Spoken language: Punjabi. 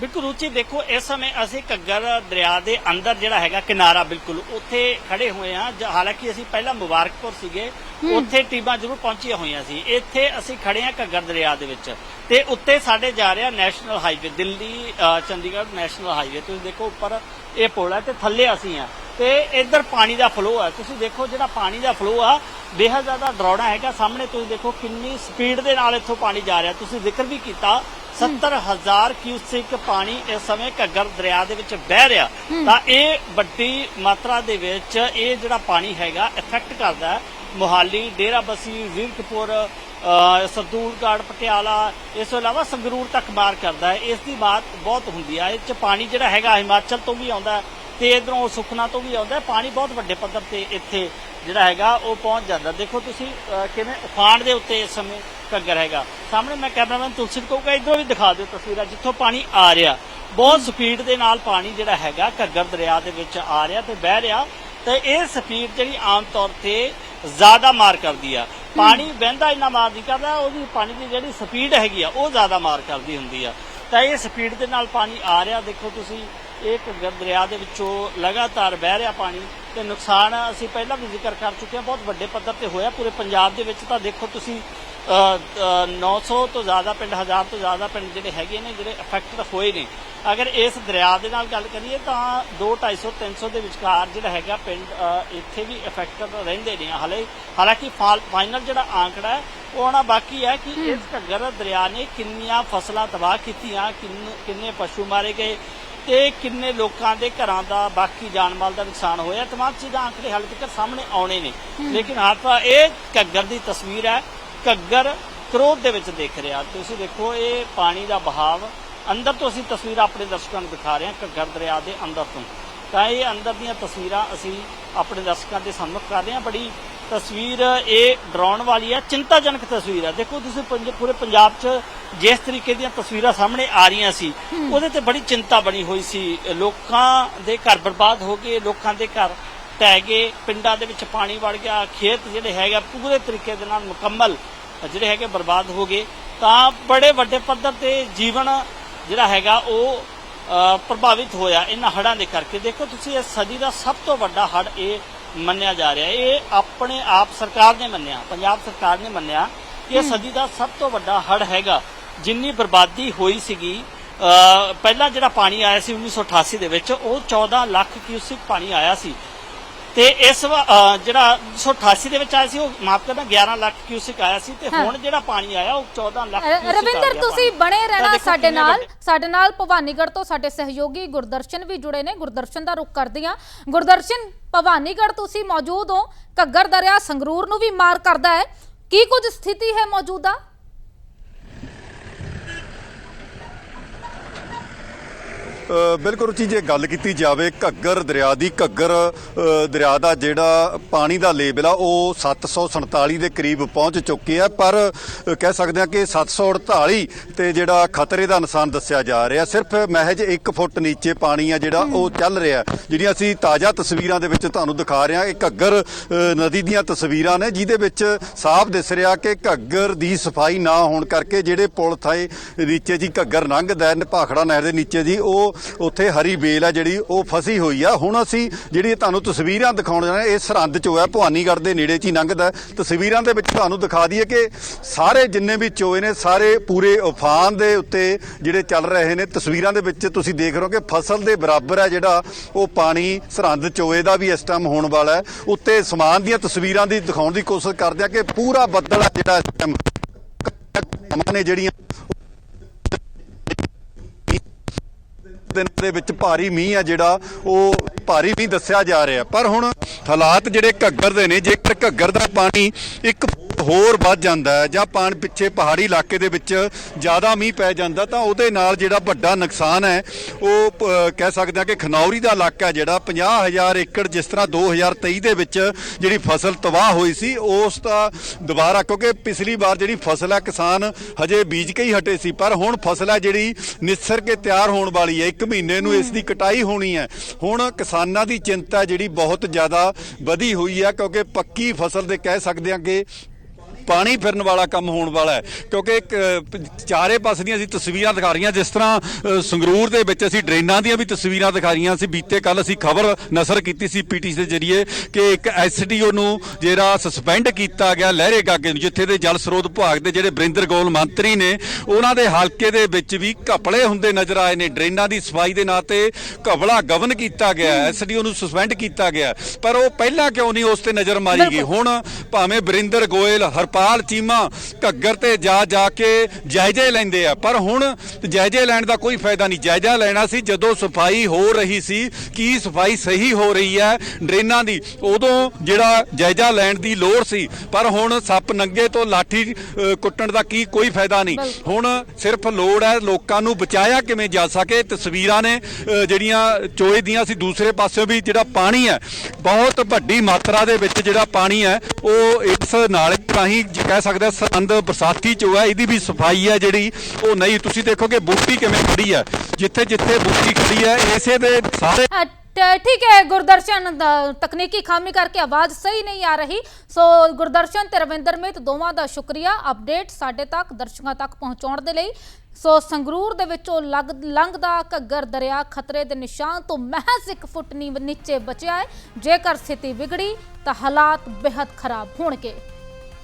ਬਿਲਕੁਲ ਰੁਚੀ ਦੇਖੋ ਇਸ ਸਮੇਂ ਅਸੀਂ ਘੱਗਰ ਦਰਿਆ ਦੇ ਅੰਦਰ ਜਿਹੜਾ ਹੈਗਾ ਕਿਨਾਰਾ ਬਿਲਕੁਲ ਉੱਥੇ ਖੜੇ ਹੋਏ ਜ- ਹਾਲਾਂਕਿ ਅਸੀਂ ਪਹਿਲਾਂ ਮੁਬਾਰਕਪੁਰ ਸੀਗੇ ਉੱਥੇ ਟੀਮਾਂ ਜ਼ਰੂਰ ਪਹੁੰਚੀਆਂ ਹੋਈਆਂ ਸੀ। ਇੱਥੇ ਅਸੀਂ ਖੜੇ ਹਾਂ ਘੱਗਰ ਦਰਿਆ ਦੇ ਵਿੱਚ। ਤੇ ਉੱਤੇ ਸਾਡੇ ਜਾ ਰਿਹਾ national highway Delhi Chandigarh national highway. ਤੁਸੀਂ ਦੇਖੋ ਉੱਪਰ ਇਹ ਪੁਲ ਹੈ ਤੇ ਥੱਲੇ ਅਸੀਂ ਆ ਤੇ ਇੱਧਰ ਪਾਣੀ ਦਾ ਫਲੋ ਹੈ ਤੁਸੀਂ ਦੇਖੋ ਜਿਹੜਾ ਪਾਣੀ ਦਾ ਫਲੋ ਆ ਬੇਹੱਦ ਜ਼ਿਆਦਾ ਡਰਾਉਣਾ ਹੈਗਾ। ਸਾਹਮਣੇ ਤੁਸੀਂ ਦੇਖੋ ਕਿੰਨੀ ਸਪੀਡ ਦੇ ਨਾਲ ਇੱਥੋਂ ਪਾਣੀ ਜਾ ਰਿਹਾ। ਤੁਸੀਂ ਜ਼ਿਕਰ ਵੀ ਕੀਤਾ 70000 ਕਿਊਸਿਕ ਪਾਣੀ ਇਸ ਸਮੇਂ ਘੱਗਰ ਦਰਿਆ ਦੇ ਵਿੱਚ ਵਹਿ ਰਿਹਾ। ਤਾਂ ਇਹ ਵੱਡੀ ਮਾਤਰਾ ਦੇ ਵਿੱਚ ਇਹ ਜਿਹੜਾ ਪਾਣੀ ਹੈਗਾ ਇਫੈਕਟ ਕਰਦਾ ਮੋਹਾਲੀ ਡੇਰਾਬੱਸੀ ਜ਼ੀਰਕਪੁਰ ਸਰਦੂਲਗੜ੍ਹ ਪਟਿਆਲਾ ਇਸ ਤੋਂ ਇਲਾਵਾ ਸੰਗਰੂਰ ਤੱਕ ਮਾਰ ਕਰਦਾ ਹੈ। ਇਸ ਦੀ ਬਾਤ ਬਹੁਤ ਹੁੰਦੀ ਹੈ ਇਹ ਚ ਪਾਣੀ ਜਿਹੜਾ ਹੈਗਾ ਹਿਮਾਚਲ ਤੋਂ ਵੀ ਆਉਂਦਾ ਤੇ ਇਧਰੋਂ ਸੁਖਨਾ ਤੋਂ ਵੀ ਆਉਂਦਾ ਪਾਣੀ ਬਹੁਤ ਵੱਡੇ ਪੱਧਰ ਤੇ ਇੱਥੇ ਜਿਹੜਾ ਹੈਗਾ, ਉਹ ਪਹੁੰਚ ਜਾਂਦਾ। ਦੇਖੋ ਤੁਸੀਂ ਕਿਵੇਂ ਉਫਾਨ ਦੇ ਉੱਤੇ ਇਸ ਸਮੇਂ ਘੱਗਰ ਹੈਗਾ। ਸਾਹਮਣੇ ਮੈਂ ਕੈਮਰਾਮੈਨ ਤੁਲਸੀ ਕਹੂੰਗਾ, ਇਧਰੋਂ ਵੀ ਦਿਖਾ ਦਿਓ ਤਸਵੀਰਾਂ, ਜਿੱਥੋਂ ਪਾਣੀ ਆ ਰਿਹਾ। ਬਹੁਤ ਸਪੀਡ ਦੇ ਨਾਲ ਪਾਣੀ ਜਿਹੜਾ ਹੈਗਾ, ਘੱਗਰ ਦਰਿਆ ਦੇ ਵਿੱਚ ਆ ਰਿਹਾ ਤੇ ਵਹਿ ਰਿਹਾ ਤੇ ਇਹ ਸਪੀਡ ਜਿਹੜੀ ਆਮ ਤੌਰ ਤੇ ਜ਼ਿਆਦਾ ਮਾਰ ਕਰਦੀ ਆ। ਪਾਣੀ ਵਹਿੰਦਾ ਇੰਨਾ ਮਾਰ ਨਹੀਂ ਕਰਦਾ ਉਹਦੀ ਪਾਣੀ ਦੀ ਜਿਹੜੀ ਸਪੀਡ ਹੈਗੀ ਆ, ਉਹ ਜ਼ਿਆਦਾ ਮਾਰ ਕਰਦੀ ਹੁੰਦੀ ਆ। ਤਾਂ ਇਹ ਸਪੀਡ ਦੇ ਨਾਲ ਪਾਣੀ ਆ ਰਿਹਾ, ਦੇਖੋ ਤੁਸੀਂ। ਇਹ ਘੱਗਰ ਦਰਿਆ ਦੇ ਵਿੱਚੋਂ ਲਗਾਤਾਰ ਵਹਿ ਰਿਹਾ ਪਾਣੀ ਤੇ ਨੁਕਸਾਨ ਅਸੀਂ ਪਹਿਲਾਂ ਵੀ ਜ਼ਿਕਰ ਕਰ ਚੁੱਕੇ ਹਾਂ ਬਹੁਤ ਵੱਡੇ ਪੱਧਰ ਤੇ ਹੋਇਆ। ਪੂਰੇ ਪੰਜਾਬ ਦੇ ਵਿੱਚ ਤਾਂ ਦੇਖੋ ਤੁਸੀਂ ਅ, ਅ, 900 ਤੋਂ ਜ਼ਿਆਦਾ ਪਿੰਡ ਹਜ਼ਾਰ ਤੋਂ ਜ਼ਿਆਦਾ ਪਿੰਡ ਜਿਹੜੇ ਹੈਗੇ ਨੇ ਜਿਹੜੇ ਅਫੈਕਟਡ ਹੋਏ ਨੇ। ਅਗਰ ਇਸ ਦਰਿਆ ਦੇ ਨਾਲ ਗੱਲ ਕਰੀਏ ਤਾਂ 2 250 300 ਦੇ ਵਿਚਕਾਰ ਜਿਹੜਾ ਹੈਗਾ ਪਿੰਡ ਇੱਥੇ ਵੀ ਅਫੈਕਟਡ ਰਹਿੰਦੇ ਨੇ। ਹਾਲੇ ਹਾਲਾਂਕਿ ਫਾਈਨਲ ਜਿਹੜਾ ਆંકੜਾ ਹੈ ਉਹ ਆਉਣਾ ਬਾਕੀ ਹੈ ਕਿ ਇਸ ਘੱਗਰ ਦਰਿਆ ਨੇ ਕਿੰਨੀਆਂ ਫਸਲਾਂ ਤਬਾਹ ਕੀਤੀਆਂ ਕਿੰਨੇ ਪਸ਼ੂ ਮਾਰੇ ਗਏ ਤੇ ਕਿੰਨੇ ਲੋਕਾਂ ਦੇ ਘਰਾਂ ਦਾ ਬਾਕੀ ਜਾਨ ਮਾਲ ਦਾ ਨੁਕਸਾਨ ਹੋਇਆ। ਤਮਾਮ ਚੀਜ਼ਾਂ ਆંકੜੇ ਹਾਲੇ ਤੱਕ ਸਾਹਮਣੇ ਆਉਣੇ ਨੇ। ਲੇਕਿਨ ਹਾਲਪਾ ਇਹ ਘੱਗਰ ਦੀ ਤਸਵੀਰ ਹੈ। ਘੱਗਰ ਕਰੋਧ ਦੇ ਵਿੱਚ ਦਿਖ ਰਿਹਾ। ਤੁਸੀਂ ਦੇਖੋ ਇਹ ਪਾਣੀ ਦਾ ਬਹਾਵ। ਅੰਦਰ ਤੋਂ ਅਸੀਂ ਤਸਵੀਰਾਂ ਆਪਣੇ ਦਰਸ਼ਕਾਂ ਨੂੰ ਦਿਖਾ ਰਹੇ ਹਾਂ ਘੱਗਰ ਦਰਿਆ ਦੇ ਅੰਦਰ ਤੋਂ। ਤਾਂ ਇਹ ਅੰਦਰ ਦੀਆਂ ਤਸਵੀਰਾਂ ਅਸੀਂ ਆਪਣੇ ਦਰਸ਼ਕਾਂ ਦੇ ਸਾਹਮਣੇ ਕਰ ਰਹੇ ਹਾਂ। ਬੜੀ ਤਸਵੀਰ ਇਹ ਡਰਾਉਣ ਵਾਲੀ ਹੈ। ਚਿੰਤਾਜਨਕ ਤਸਵੀਰ ਹੈ। ਦੇਖੋ ਤੁਸੀਂ ਪੂਰੇ ਪੰਜਾਬ 'ਚ ਜਿਸ ਤਰੀਕੇ ਦੀਆਂ ਤਸਵੀਰਾਂ ਸਾਹਮਣੇ ਆ ਰਹੀਆਂ ਸੀ ਉਹਦੇ ਤੇ ਬੜੀ ਚਿੰਤਾ ਬਣੀ ਹੋਈ ਸੀ। ਲੋਕਾਂ ਦੇ ਘਰ ਬਰਬਾਦ ਹੋ ਗਏ ਲੋਕਾਂ ਦੇ ਘਰ ਢਹਿ ਗਏ ਪਿੰਡਾਂ ਦੇ ਵਿੱਚ ਪਾਣੀ ਵੜ ਗਿਆ ਖੇਤ ਜਿਹੜੇ ਹੈਗਾ ਪੂਰੇ ਤਰੀਕੇ ਦੇ ਨਾਲ ਮੁਕੰਮਲ ਜਿਹੜੇ ਹੈਗੇ ਬਰਬਾਦ ਹੋ ਗਏ। ਤਾਂ ਬੜੇ ਵੱਡੇ ਪੱਧਰ ਤੇ ਜੀਵਨ ਜਿਹੜਾ ਹੈਗਾ ਉਹ ਪ੍ਰਭਾਵਿਤ ਹੋਇਆ ਇਹਨਾਂ ਹੜ੍ਹਾਂ ਦੇ ਕਰਕੇ। ਦੇਖੋ ਤੁਸੀਂ ਇਹ ਸਦੀ ਦਾ ਸਭ ਤੋਂ ਵੱਡਾ ਹੜ੍ਹ ਇਹ ਮੰਨਿਆ ਜਾ ਰਿਹਾ। ਇਹ ਆਪਣੇ ਆਪ ਸਰਕਾਰ ਨੇ ਮੰਨਿਆ ਪੰਜਾਬ ਸਰਕਾਰ ਨੇ ਮੰਨਿਆ ਕਿ ਇਹ ਸਦੀ ਦਾ ਸਭ ਤੋਂ ਵੱਡਾ ਹੜ੍ਹ ਹੈਗਾ। ਜਿੰਨੀ ਬਰਬਾਦੀ ਹੋਈ ਸੀਗੀ ਪਹਿਲਾਂ ਜਿਹੜਾ ਪਾਣੀ ਆਇਆ ਸੀ 1988 ਦੇ ਵਿੱਚ ਉਹ 14 ਲੱਖ ਕਿਊਸਿਕ ਪਾਣੀ ਆਇਆ ਸੀ। ਤੇ ਇਸ ਵਾ- ਅ, ਜਿਹੜਾ 1988 ਦੇ ਵਿੱਚ ਆਇਆ ਸੀ ਉਹ ਮਾਫ ਕਰਨਾ 11 ਲੱਖ ਕਿਊਸਿਕ ਆਇਆ ਸੀ ਤੇ। ਹੁਣ ਜਿਹੜਾ ਪਾਣੀ ਆਇਆ ਉਹ 14 ਲੱਖ ਰ- ਕਿਊਸਿਕ ਆ ਰਵਿੰਦਰ ਗਿਆ ਤੁਸੀਂ ਪਾਣੀ। ਬਣੇ ਤਾਂ ਰਹਿਣਾ ਦੇਖੋ ਸਾਡੇ ਕਿੰਨੇ ਨਾਲ ਵੱਡੇ- ਸਾਡੇ ਨਾਲ ਭਵਾਨੀਗੜ੍ਹ ਤੋਂ ਸਾਡੇ ਸਹਿਯੋਗੀ ਗੁਰਦਰਸ਼ਨ ਵੀ ਜੁੜੇ ਨੇ। ਗੁਰਦਰਸ਼ਨ ਦਾ ਰੁਖ ਕਰਦੇ ਹਾਂ। ਗੁਰਦਰਸ਼ਨ ਭਵਾਨੀਗੜ੍ਹ ਤੁਸੀਂ ਮੌਜੂਦ ਹੋ। ਘੱਗਰ ਦਰਿਆ ਸੰਗਰੂਰ ਨੂੰ ਵੀ ਮਾਰ ਕਰਦਾ ਹੈ। ਕੀ ਕੁਝ ਸਥਿਤੀ ਹੈ ਮੌਜੂਦਾ? ਬਿਲਕੁਲ ਰੁਚੀ ਜੇ ਗੱਲ ਕੀਤੀ ਜਾਵੇ ਘੱਗਰ ਦਰਿਆ ਦੀ ਘੱਗਰ ਦਰਿਆ ਦਾ ਜਿਹੜਾ ਪਾਣੀ ਦਾ ਲੈਵਲ ਆ ਉਹ 747 ਦੇ ਕਰੀਬ ਪਹੁੰਚ ਚੁੱਕੇ ਆ ਪਰ ਕਹਿ ਸਕਦੇ ਆ ਕਿ 748 ਤੇ ਜਿਹੜਾ ਖਤਰੇ ਦਾ ਨਿਸ਼ਾਨ ਦੱਸਿਆ ਜਾ ਰਿਹਾ ਸਿਰਫ ਮਹਿਜ 1 ਫੁੱਟ ਨੀਚੇ ਪਾਣੀ ਆ ਜਿਹੜਾ ਉਹ ਚੱਲ ਰਿਹਾ। ਜਿਹੜੀਆਂ ਅਸੀਂ ਤਾਜ਼ਾ ਤਸਵੀਰਾਂ ਦੇ ਵਿੱਚ ਤੁਹਾਨੂੰ ਦਿਖਾ ਰਹੇ ਹਾਂ ਇਹ ਘੱਗਰ ਨਦੀ ਦੀਆਂ ਤਸਵੀਰਾਂ ਨੇ ਜਿਹਦੇ ਵਿੱਚ ਸਾਫ਼ ਦਿਸ ਰਿਹਾ ਕਿ ਘੱਗਰ ਦੀ ਸਫ਼ਾਈ ਨਾ ਹੋਣ ਕਰਕੇ ਜਿਹੜੇ ਪੁਲ ਥਾਏ ਨੀਚੇ ਜੀ ਘੱਗਰ ਲੰਘਦਾ ਭਾਖੜਾ ਨਹਿਰ ਦੇ ਨੀਚੇ ਜੀ ਉਹ ਉੱਥੇ ਹਰੀ ਬੇਲ ਆ ਜਿਹੜੀ, ਉਹ ਫਸੀ ਹੋਈ ਆ। ਹੁਣ ਅਸੀਂ ਜਿਹੜੀ ਤੁਹਾਨੂੰ ਤਸਵੀਰਾਂ ਦਿਖਾਉਣ ਜਾ ਰਹੇ ਇਹ ਸਰਹੰਦ ਚੋਂ ਹੈ ਭਵਾਨੀਗੜ੍ਹ ਦੇ ਨੇੜੇ 'ਚ ਹੀ ਲੰਘਦਾ ਤਸਵੀਰਾਂ ਦੇ ਵਿੱਚ ਤੁਹਾਨੂੰ ਦਿਖਾ ਦਈਏ ਕਿ ਸਾਰੇ ਜਿੰਨੇ ਵੀ ਚੋਏ ਨੇ, ਸਾਰੇ ਪੂਰੇ ਉਫਾਨ ਦੇ ਉੱਤੇ ਜਿਹੜੇ ਚੱਲ ਰਹੇ ਨੇ, ਤਸਵੀਰਾਂ ਦੇ ਵਿੱਚ ਤੁਸੀਂ ਦੇਖ ਰਹੇ ਹੋ ਕਿ ਫਸਲ ਦੇ ਬਰਾਬਰ ਹੈ ਜਿਹੜਾ ਉਹ ਪਾਣੀ ਸਰਹੰਦ ਚੋਏ ਦਾ ਵੀ ਇਸ ਟਾਈਮ ਹੋਣ ਵਾਲਾ ਹੈ। ਉੱਤੇ ਸਮਾਨ ਦੀਆਂ ਤਸਵੀਰਾਂ ਦੀ ਦਿਖਾਉਣ ਦੀ ਕੋਸ਼ਿਸ਼ ਕਰਦੇ ਆ ਕਿ ਪੂਰਾ ਬੱਦਲ ਆ ਜਿਹੜਾ ਇਸ ਟਾਈਮ ਨੇ ਜਿਹੜੀਆਂ ਦਿਨ ਦੇ ਵਿੱਚ ਭਾਰੀ ਮੀਂਹ ਆ ਜਿਹੜਾ, ਉਹ ਭਾਰੀ ਮੀਂਹ ਦੱਸਿਆ ਜਾ ਰਿਹਾ। ਪਰ ਹੁਣ ਹਾਲਾਤ ਜਿਹੜੇ ਘੱਗਰ ਦੇ ਨੇ, ਜੇਕਰ ਘੱਗਰ ਦਾ ਪਾਣੀ ਇੱਕ ਹੋਰ ਵੱਧ ਜਾਂਦਾ ਹੈ ਜਾਂ ਪਾਣੀ ਪਿੱਛੇ ਪਹਾੜੀ ਇਲਾਕੇ ਦੇ ਵਿੱਚ ਜ਼ਿਆਦਾ ਮੀਂਹ ਪੈ ਜਾਂਦਾ ਤਾਂ ਉਹਦੇ ਨਾਲ ਜਿਹੜਾ ਵੱਡਾ ਨੁਕਸਾਨ ਹੈ, ਉਹ ਪ- ਕਹਿ ਸਕਦੇ ਹਾਂ ਕਿ ਖਨੌਰੀ ਦਾ ਇਲਾਕਾ ਹੈ ਜਿਹੜਾ 50000 ਏਕੜ ਜਿਸ ਤਰ੍ਹਾਂ 2023 ਦੇ ਵਿੱਚ ਜਿਹੜੀ ਫਸਲ ਤਬਾਹ ਹੋਈ ਸੀ, ਉਸ ਦਾ ਦੁਬਾਰਾ ਕਿਉਂਕਿ ਪਿਛਲੀ ਵਾਰ ਜਿਹੜੀ ਫਸਲ ਹੈ ਕਿਸਾਨ ਹਜੇ ਬੀਜ ਕੇ ਹੀ ਹਟੇ ਸੀ, ਪਰ ਹੁਣ ਫਸਲ ਹੈ ਜਿਹੜੀ ਨਿਸਰ ਕੇ ਤਿਆਰ ਹੋਣ ਵਾਲੀ ਹੈ, ਇੱਕ ਮਹੀਨੇ ਨੂੰ ਇਸ ਦੀ ਕਟਾਈ ਹੋਣੀ ਹੈ। ਹੁਣ ਕਿਸਾਨਾਂ ਦੀ ਚਿੰਤਾ ਜਿਹੜੀ ਬਹੁਤ ਜ਼ਿਆਦਾ ਵਧੀ ਹੋਈ ਹੈ ਕਿਉਂਕਿ ਪੱਕੀ ਫਸਲ ਦੇ ਕਹਿ ਸਕਦੇ ਹਾਂ ਕਿ ਪਾਣੀ ਫਿਰਨ ਵਾਲਾ ਕੰਮ ਹੋਣ ਵਾਲਾ ਹੈ। ਕਿਉਂਕਿ ਇੱਕ, ਚਾਰੇ ਪਾਸੇ ਦੀਆਂ ਅਸੀਂ ਤਸਵੀਰਾਂ ਦਿਖਾ ਰਹੀਆਂ ਜਿਸ ਤਰ੍ਹਾਂ ਸੰਗਰੂਰ ਦੇ ਵਿੱਚ ਅਸੀਂ ਡਰੇਨਾਂ ਦੀਆਂ ਵੀ ਤਸਵੀਰਾਂ ਦਿਖਾ ਰਹੀਆਂ ਸੀ। ਬੀਤੇ ਕੱਲ ਅਸੀਂ ਖਬਰ ਨਸ਼ਰ ਕੀਤੀ ਸੀ ਪੀਟੀ ਦੇ ਜਰੀਏ ਕਿ ਇੱਕ ਐਸਡੀਓ ਨੂੰ ਜਿਹੜਾ ਸਸਪੈਂਡ ਕੀਤਾ ਗਿਆ ਲਹਿਰੇ ਗਾਗੇ ਨੂੰ ਜਿੱਥੇ ਦੇ ਜਲ ਸਰੋਤ ਵਿਭਾਗ ਦੇ ਜਿਹੜੇ ਬਰਿੰਦਰ ਗੋਲ ਮੰਤਰੀ ਨੇ ਉਹਨਾਂ ਦੇ ਹਲਕੇ ਦੇ ਵਿੱਚ ਵੀ ਘਪਲੇ ਹੁੰਦੇ ਨਜ਼ਰ ਆਏ ਨੇ। ਡਰੇਨਾਂ ਦੀ ਸਫ਼ਾਈ ਦੇ ਨਾਂ ਤੇ ਘਪਲਾ ਗਵਨ ਕੀਤਾ ਗਿਆ ਐਸਡੀਓ ਨੂੰ ਸਸਪੈਂਡ ਕੀਤਾ ਗਿਆ ਪਰ ਉਹ ਪਹਿਲਾਂ ਕਿਉਂ ਨਹੀਂ ਉਸ ਤੇ ਨਜ਼ਰ ਮਾਰੀ ਗਈ? ਹੁਣ ਭਾਵੇਂ ਬਰਿੰਦਰ ਗੋਇਲ ਹਰਪਾਲ ਚੀਮਾ ਘੱਗਰ ਤੇ ਜਾ ਜਾ ਕੇ ਜਾਇਜ਼ੇ ਲੈਂਦੇ ਆ। ਪਰ ਹੁਣ ਜਾਇਜ਼ੇ ਲੈਣ ਦਾ ਕੋਈ ਫਾਇਦਾ ਨਹੀਂ। ਜਾਇਜ਼ਾ ਲੈਣਾ ਸੀ ਜਦੋਂ ਸਫ਼ਾਈ ਹੋ ਰਹੀ ਸੀ। ਕੀ ਸਫ਼ਾਈ ਸਹੀ ਹੋ ਰਹੀ ਹੈ ਡਰੇਨਾਂ ਦੀ? ਉਦੋਂ ਜਿਹੜਾ ਜਾਇਜ਼ਾ ਲੈਣ ਦੀ ਲੋੜ ਸੀ। ਪਰ ਹੁਣ ਸੱਪ ਨੰਗੇ ਤੋਂ ਲਾਠੀ ਕੁੱਟਣ ਦਾ ਕੀ ਕੋਈ ਫਾਇਦਾ ਨਹੀਂ। ਹੁਣ ਸਿਰਫ ਲੋੜ ਹੈ ਲੋਕਾਂ ਨੂੰ ਬਚਾਇਆ ਕਿਵੇਂ ਜਾ ਸਕੇ। ਤਸਵੀਰਾਂ ਨੇ ਜਿਹੜੀਆਂ ਚੋਏ ਦੀਆਂ ਸੀ। ਦੂਸਰੇ ਪਾਸਿਓਂ ਵੀ ਜਿਹੜਾ ਪਾਣੀ ਹੈ ਬਹੁਤ ਵੱਡੀ ਮਾਤਰਾ ਦੇ ਵਿੱਚ ਜਿਹੜਾ ਪਾਣੀ ਹੈ ਉਹ ਇਸ ਨਾਲੇ ਰਾਹੀਂ ਜ- ਕਹਿ ਸਕਦੇ ਸਰੰਦ ਬਰਸਾਤੀ ਚੋ ਹੈ ਇਹਦੀ ਵੀ ਸਫ਼ਾਈ ਹੈ ਜਿਹੜੀ, ਉਹ ਨਹੀਂ। ਤੁਸੀਂ ਦੇਖੋਗੇ ਬੂਟੀ ਕਿਵੇਂ ਖੜੀ ਹੈ ਜਿੱਥੇ ਜਿੱਥੇ ਬੂਟੀ ਖੜੀ ਹੈ ਇਸੇ ਦੇ ਸਾਰੇ ਠੀਕ ਹੈ, ਗੁਰਦਰਸ਼ਨ ਤਕਨੀਕੀ ਖਾਮੀ ਕਰਕੇ ਆਵਾਜ਼ ਸਹੀ ਨਹੀਂ ਆ ਰਹੀ। ਸੋ ਗੁਰਦਰਸ਼ਨ ਤੇ ਰਵਿੰਦਰ ਮਿੱਤ, ਦੋਵਾਂ ਦਾ ਸ਼ੁਕਰੀਆ। ਅਪਡੇਟ ਸਾਡੇ ਤੱਕ, ਦਰਸ਼ਕਾਂ ਤੱਕ ਪਹੁੰਚਾਉਣ ਦੇ ਲਈ। ਸੋ ਸੰਗਰੂਰ ਦੇ ਵਿੱਚੋਂ ਲੰਘਦਾ ਘੱਗਰ ਦਰਿਆ ਖਤਰੇ ਦੇ ਨਿਸ਼ਾਨ ਤੋਂ ਮਹਿਜ਼ ਇੱਕ ਫੁੱਟ ਨੀ, ਨੀਚੇ ਬਚਿਆ ਹੈ। ਜੇਕਰ ਸਥਿਤੀ ਵਿਗੜੀ, ਤਾਂ ਹਾਲਾਤ ਬੇहद ਖਰਾਬ ਹੋਣਗੇ।